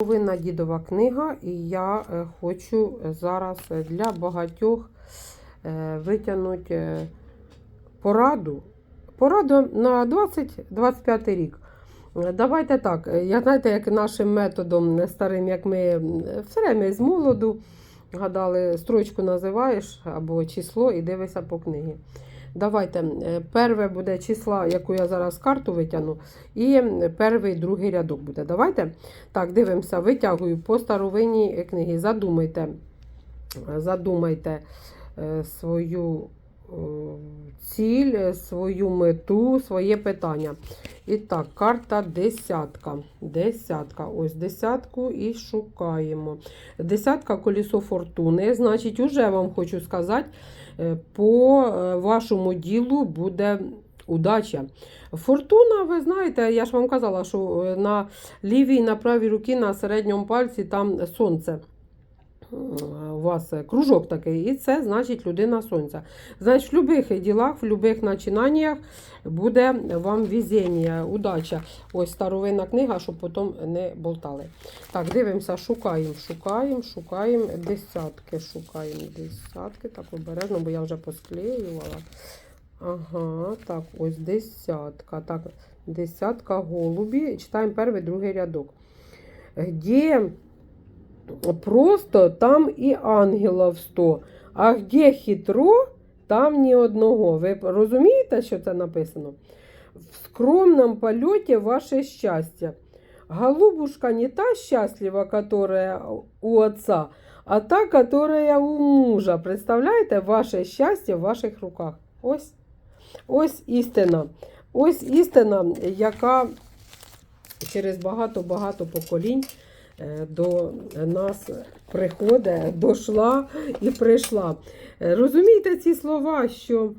Повинна дідова книга, і я е, хочу зараз е, для багатьох е, витягнути е, пораду. Пораду на 20-25 рік. Е, Давайте так. е, Я знаєте, як нашим методом е, старим, як ми все время з молоду гадали, строчку називаєш або число і дивишся по книгі. Давайте, е, перше буде числа, яку я зараз карту витягну, і перший, другий рядок буде. Давайте. Так, дивимося, витягую по старовинній книги. Задумайте, задумайте е, свою ціль, свою мету, своє питання. І так, карта десятка. Десятка. Ось десятку і шукаємо. Десятка колесо фортуни. Значить, уже вам хочу сказати, е, по е, вашому ділу буде удача. Фортуна, ви знаєте, я ж вам казала, що е, на лівій на правій руці на середньому пальці там сонце. М, У вас е, кружок такий, і це значить людина сонця. Значить, в будь-яких ділах, в будь-яких начинаннях буде вам везіння, удача. Ось старовинна книга, щоб потім не болтали. Так, дивимося, шукаємо, шукаємо, шукаємо. Десятки шукаємо. Десятки. Так, обережно, бо я вже посклеювала. Ага, так, ось десятка. Так, десятка голубі. Читаємо перший, другий рядок. Где просто там і ангелів сто, а где хитро, там ні одного. Ви розумієте, що це написано? В скромном польоті ваше щастя. Голубушка не та счастлива, которая у отца, а та, которая у мужа. Представляєте, ваше щастя в ваших руках. Ось, ось істина. Ось істина, яка через багато-багато поколінь до нас приходить, дошла і прийшла. Е, Розумієте ці слова, що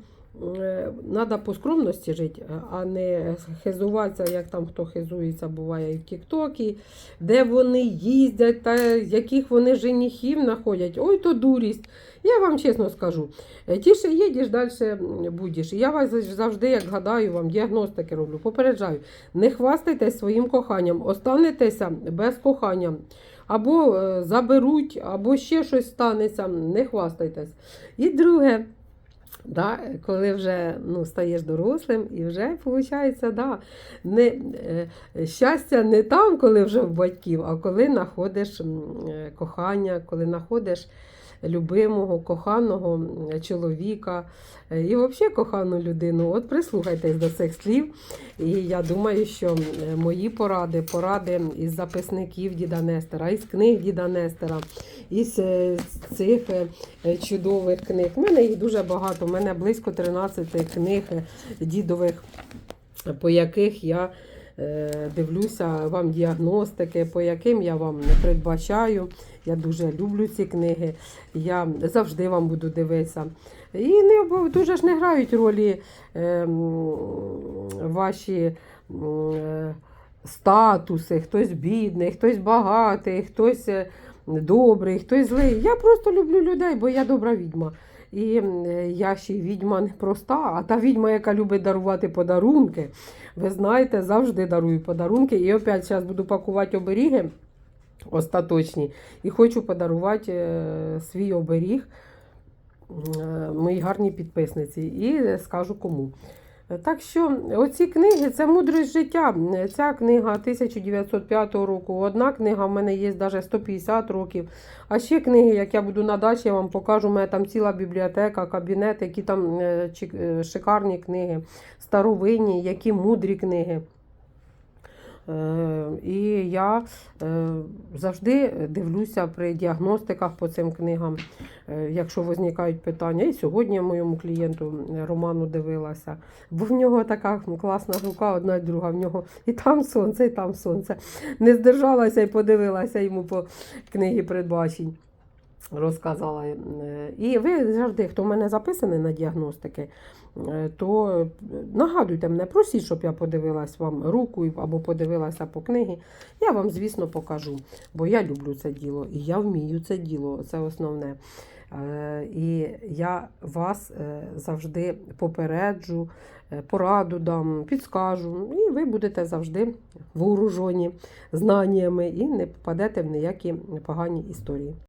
треба по скромності жити, а не хизуватися, як там хто хизується, буває і в Тіктокі, де вони їздять, та яких вони женихів знаходять. Ой, то дурість. Я вам чесно скажу. Е, Тіше їдеш, далі будеш. Я вас завжди, як гадаю, вам діагностики роблю, попереджаю. Не хвастайтесь своїм коханням, останетеся без кохання. Або е, заберуть, або ще щось станеться, не хвастайтесь. І друге, да, коли вже ну, стаєш дорослим, і вже виходить, да, не, е, щастя не там, коли вже в батьків, а коли знаходиш е, кохання, коли знаходиш любимого, коханого чоловіка е, і взагалі кохану людину. От прислухайтесь до цих слів. І я думаю, що мої поради, поради із записників Діда Нестера, із книг Діда Нестера, із е, цих е, чудових книг. У мене їх дуже багато. У мене близько 13 книг дідових, по яких я дивлюся вам діагностики, по яким я вам не передбачаю. Я дуже люблю ці книги. Я завжди вам буду дивитися. І не дуже ж не грають ролі е, ваші е, статуси, хтось бідний, хтось багатий, хтось е, добрий, хтось злий. Я просто люблю людей, бо я добра відьма. І я ще відьма не проста, а та відьма, яка любить дарувати подарунки. Ви знаєте, завжди дарую подарунки. І опять зараз буду пакувати оберіги остаточні. І хочу подарувати е, свій оберіг е, моїй гарній підписниці. І скажу кому. Так що оці книги це мудрість життя. Ця книга 1905 року. Одна книга в мене є навіть 150 років. А ще книги, як я буду на дачі, я вам покажу. У мене там ціла бібліотека, кабінет, які там е, е, шикарні книги, старовинні, які мудрі книги. Е, І я е, завжди дивлюся при діагностиках по цим книгам, е, якщо возникають питання. І сьогодні моєму клієнту Роману дивилася, бо в нього така класна рука, одна й друга. В нього і там сонце, і там сонце. Не здержалася і подивилася йому по книгі передбачень. Розказала. Е, І ви завжди, хто в мене записаний на діагностики, е, то нагадуйте мене, просіть, щоб я подивилась вам руку або подивилася по книгі. Я вам, звісно, покажу, бо я люблю це діло і я вмію це діло. Це основне. Е, І я вас завжди попереджу, пораду дам, підскажу, і ви будете завжди вооружені знаннями і не попадете в ніякі погані історії.